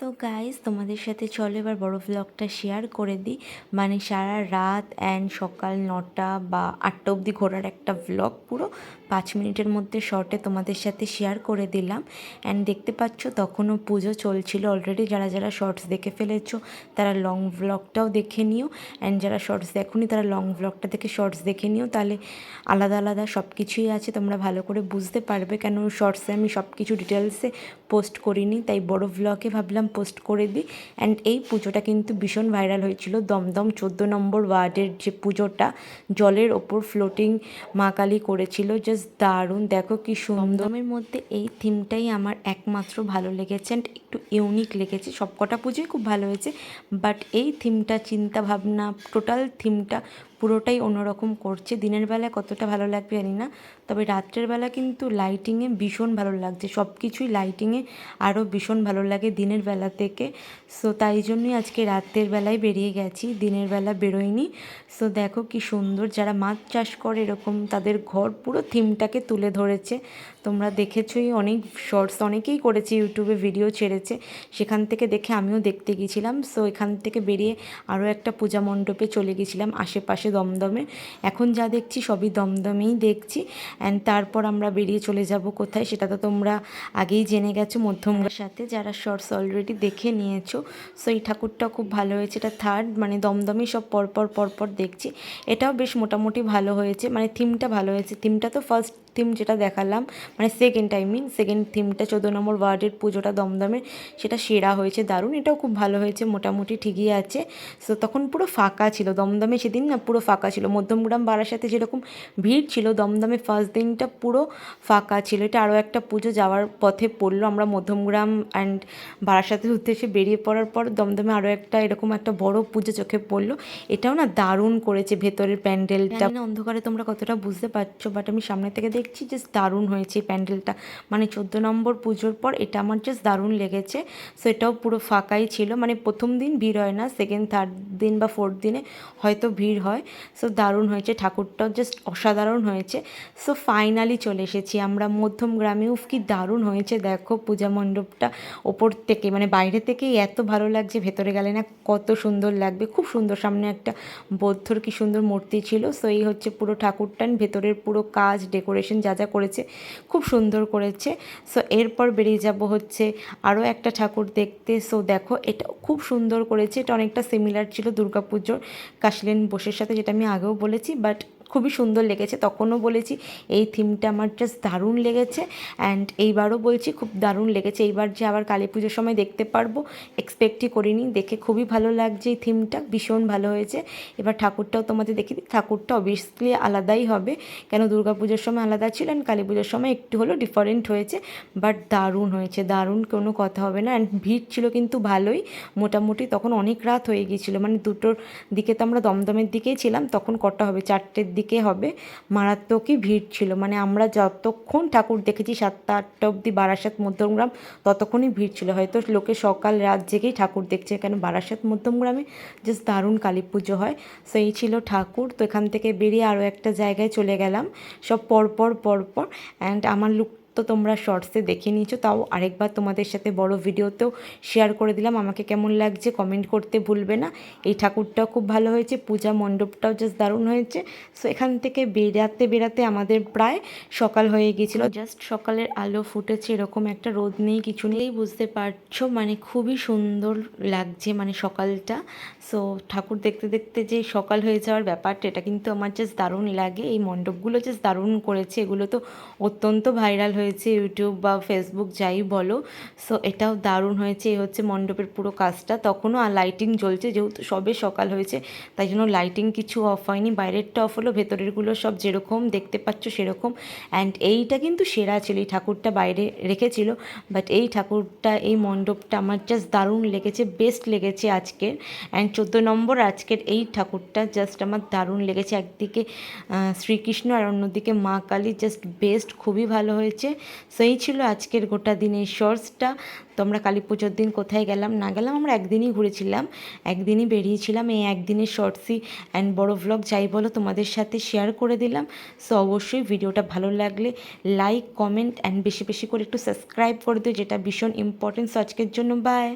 So guys তোমাদের সাথে চলো এবার বড় ভ্লগটা শেয়ার করে দিই। মানে সারা রাত অ্যান্ড সকাল নটা বা আটটা অবধি ঘোরার একটা ভ্লগ পুরো পাঁচ মিনিটের মধ্যে শর্টে তোমাদের সাথে শেয়ার করে দিলাম। অ্যান্ড দেখতে পাচ্ছ, তখনও পুজো চলছিল অলরেডি যারা যারা শর্টস দেখে ফেলেছো, তারা লং ভ্লগটাও দেখে নিও। অ্যান্ড যারা শর্টস দেখোনি, তারা লং ভ্লগটা দেখে শর্টস দেখে নিও। তাহলে আলাদা আলাদা সব কিছুই আছে, তোমরা ভালো করে বুঝতে পারবে। কেন শর্টসে আমি সব কিছু ডিটেলসে পোস্ট করিনি, তাই বড় ব্লগে ভাবলাম পোস্ট করে দিই। অ্যান্ড এই পুজোটা কিন্তু ভীষণ ভাইরাল হয়েছিল। দমদম চোদ্দ নম্বর ওয়ার্ডের যে পুজোটা, জলের ওপর ফ্লোটিং মা কালী করেছিল। জাস্ট দারুণ। দেখো কি দমদমের মধ্যে এই থিমটাই আমার একমাত্র ভালো লেগেছে। অ্যান্ড একটু ইউনিক লেগেছে। সবকটা পুজোই খুব ভালো হয়েছে। বাট এই থিমটা চিন্তা ভাবনা টোটাল থিমটা পুরোটাই অন্যরকম করছে। দিনের বেলা কতটা ভালো লাগবে জানি না। তবে রাত্রের বেলা কিন্তু লাইটিংয়ে ভীষণ ভালো লাগছে। সব কিছুই লাইটিংয়ে আরও ভীষণ ভালো লাগে দিনের বেলা থেকে। সো তাই জন্যই আজকে রাতের বেলায় বেরিয়ে গেছি। দিনের বেলা বেরোয়নি সো দেখো কি সুন্দর যারা মাছ চাষ করে এরকম তাদের ঘর পুরো থিমটাকে তুলে ধরেছে। তোমরা দেখেছোই অনেক শর্টস অনেকেই করেছে ইউটিউবে ভিডিও ছেড়েছে সেখান থেকে দেখে আমিও দেখতে গিয়েছিলাম। সো এখান থেকে বেরিয়ে আরও একটা পূজা মণ্ডপে চলে গেছিলাম আশেপাশে দমদমে। এখন যা দেখছি সবই দমদমেই দেখছি। অ্যান্ড তারপর আমরা বেরিয়ে চলে যাব কোথায় সেটা তো তোমরা আগেই জেনে গেছো মধ্যমগার সাথে। যারা শর্টস অলরেডি দেখে নিয়েছো। সো এই ঠাকুরটা খুব ভালো হয়েছে। এটা থার্ড মানে দমদমেই সব পরপর পরপর দেখছি। এটাও বেশ মোটামুটি ভালো হয়েছে। মানে থিমটা ভালো হয়েছে। থিমটা তো ফার্স্ট থিম যেটা দেখালাম মানে সেকেন্ড টাইম সেকেন্ড থিমটা চোদ্দ নম্বর ওয়ার্ডের পুজোটা দমদমে, সেটা সেরা হয়েছে, দারুণ, এটাও খুব ভালো হয়েছে, মোটামুটি ঠিকই আছে। সো তখন পুরো ফাঁকা ছিল, দমদমে সেদিন না পুরো ফাঁকা ছিল, মধ্যমগ্রাম বারাসাতে যেরকম ভিড় ছিল, দমদমে ফার্স্ট দিনটা পুরো ফাঁকা ছিল, এটা আরও একটা পুজো যাওয়ার পথে পড়ল, আমরা মধ্যমগ্রাম অ্যান্ড বারাসাতের উদ্দেশ্যে বেরিয়ে পড়ার পর দমদমে আরও একটা এরকম একটা বড় পুজো চোখে পড়ল, এটাও না দারুণ করেছে, ভেতরের প্যান্ডেলটা। অন্ধকারে তোমরা কতটা বুঝতে পারছ বাট আমি সামনে থেকে দেখছি জাস্ট দারুণ হয়েছে প্যান্ডেলটা। মানে চোদ্দ নম্বর পুজোর পর এটা আমার জাস্ট দারুণ লেগেছে। সো এটাও পুরো ফাঁকাই ছিল। মানে প্রথম দিন ভিড় হয় না সেকেন্ড থার্ড দিন বা ফোর্থ দিনে হয়তো ভিড় হয়। সো দারুণ হয়েছে। ঠাকুরটাও জাস্ট অসাধারণ হয়েছে। সো ফাইনালি চলে এসেছি আমরা মধ্যম গ্রামে। উফ, কি দারুণ হয়েছে। দেখো পূজা মণ্ডপটা ওপর থেকে মানে বাইরে থেকেই এত ভালো লাগছে, ভেতরে গেলে না কত সুন্দর লাগবে। খুব সুন্দর সামনে একটা বৌদ্ধর কি সুন্দর মূর্তি ছিল। সো এই হচ্ছে পুরো ঠাকুরটান ভেতরের পুরো কাজ ডেকোরেশন যা যা করেছে, খুব সুন্দর করেছে। সো এরপর বেরিয়ে যাব হচ্ছে আরও একটা ঠাকুর দেখতে। সো দেখো, এটা খুব সুন্দর করেছে। এটা অনেকটা সিমিলার ছিল দুর্গাপুজোর কাশলেন বোসের সাথে, যেটা আমি আগেও বলেছি বাট খুবই সুন্দর লেগেছে। তখনও বলেছি, এই থিমটা আমার জাস্ট দারুণ লেগেছে অ্যান্ড এইবারও বলছি, খুব দারুণ লেগেছে। এইবার যে আবার কালী পুজোর সময় দেখতে পারব এক্সপেক্টই করিনি। দেখে খুবই ভালো লাগছে এই থিমটা ভীষণ ভালো হয়েছে। এবার ঠাকুরটাও তোমাদের দেখি ঠাকুরটা অবভিয়াসলি আলাদাই হবে, কেন পুজোর সময় আলাদা ছিল অ্যান্ড কালী পুজোর সময় একটু হলেও ডিফারেন্ট হয়েছে বাট দারুণ হয়েছে। দারুণ কোনো কথা হবে না অ্যান্ড ভিড় ছিল কিন্তু ভালোই। মোটামুটি তখন অনেক রাত হয়ে গিয়েছিল মানে দুটোর দিকে তো আমরা দমদমের দিকেই ছিলাম, তখন কটা হবে? চারটের দিকে হবে। মারাত্মকই ভিড় ছিল। মানে আমরা যতক্ষণ ঠাকুর দেখেছি সাতটা আটটা অবধি বারাসাত মধ্যমগ্রাম, ততক্ষণই ভিড় ছিল। হয়তো লোকে সকাল রাত জেগেই ঠাকুর দেখছে কেন? বারাসাত মধ্যমগ্রামে জাস্ট দারুণ কালী পুজো হয়। সো এই ছিল ঠাকুর। তো এখান থেকে বেরিয়ে আরও একটা জায়গায় চলে গেলাম। সব পরপর পরপর। অ্যান্ড আমার লুক তো তোমরা শর্টসে দেখে নিয়েছো। তাও আরেকবার তোমাদের সাথে বড় ভিডিওতেও শেয়ার করে দিলাম। আমাকে কেমন লাগছে কমেন্ট করতে ভুলবে না। এই ঠাকুরটাও খুব ভালো হয়েছে। পূজা মণ্ডপটাও জাস্ট দারুণ হয়েছে। সো এখান থেকে বেরাতে বেরাতে আমাদের প্রায় সকাল হয়ে গিয়েছিল। জাস্ট সকালের আলো ফুটেছে এরকম একটা রোদ নেই, কিছু নেই। বুঝতে পারছ মানে খুবই সুন্দর লাগছে মানে সকালটা। সো ঠাকুর দেখতে দেখতে যে সকাল হয়ে যাওয়ার ব্যাপারটা, এটা কিন্তু আমার জাস্ট দারুণ লাগে। এই মণ্ডপগুলো জাস্ট দারুণ করেছে। এগুলো তো অত্যন্ত ভাইরাল হয়েছে ইউটিউব বা ফেসবুক, যাই বলো। সো এটাও দারুণ হয়েছে। এই হচ্ছে মণ্ডপের পুরো কাজটা। তখনও আর লাইটিং জ্বলছে, যেহেতু সবে সকাল হয়েছে, তাই জন্য লাইটিং কিছু অফ হয়নি। বাইরেরটা অফ হলো, ভেতরেরগুলো সব যেরকম দেখতে পাচ্ছ সেরকম। অ্যান্ড এইটা কিন্তু সেরা ছিল, এই ঠাকুরটা বাইরে রেখেছিল। বাট এই ঠাকুরটা, এই মণ্ডপটা আমার জাস্ট দারুণ লেগেছে বেস্ট লেগেছে আজকের। অ্যান্ড চোদ্দ নম্বর আজকের এই ঠাকুরটা জাস্ট আমার দারুণ লেগেছে। একদিকে শ্রীকৃষ্ণ আর অন্যদিকে মা কালী জাস্ট বেস্ট খুবই ভালো হয়েছে। সেই ছিল আজকের গোটা দিনের শর্টসটা। তোমরা কালী পুজোর দিন কোথায় গেলাম, না গেলাম, আমরা একদিনই ঘুরেছিলাম, একদিনই বেরিয়েছিলাম। এই একদিনের শর্টসই অ্যান্ড বড় ব্লগ যাই বলো তোমাদের সাথে শেয়ার করে দিলাম। সো অবশ্যই ভিডিওটা ভালো লাগলে লাইক কমেন্ট অ্যান্ড বেশি বেশি করে একটু সাবস্ক্রাইব করে দিও, যেটা ভীষণ ইম্পর্টেন্স আজকের জন্য। বাই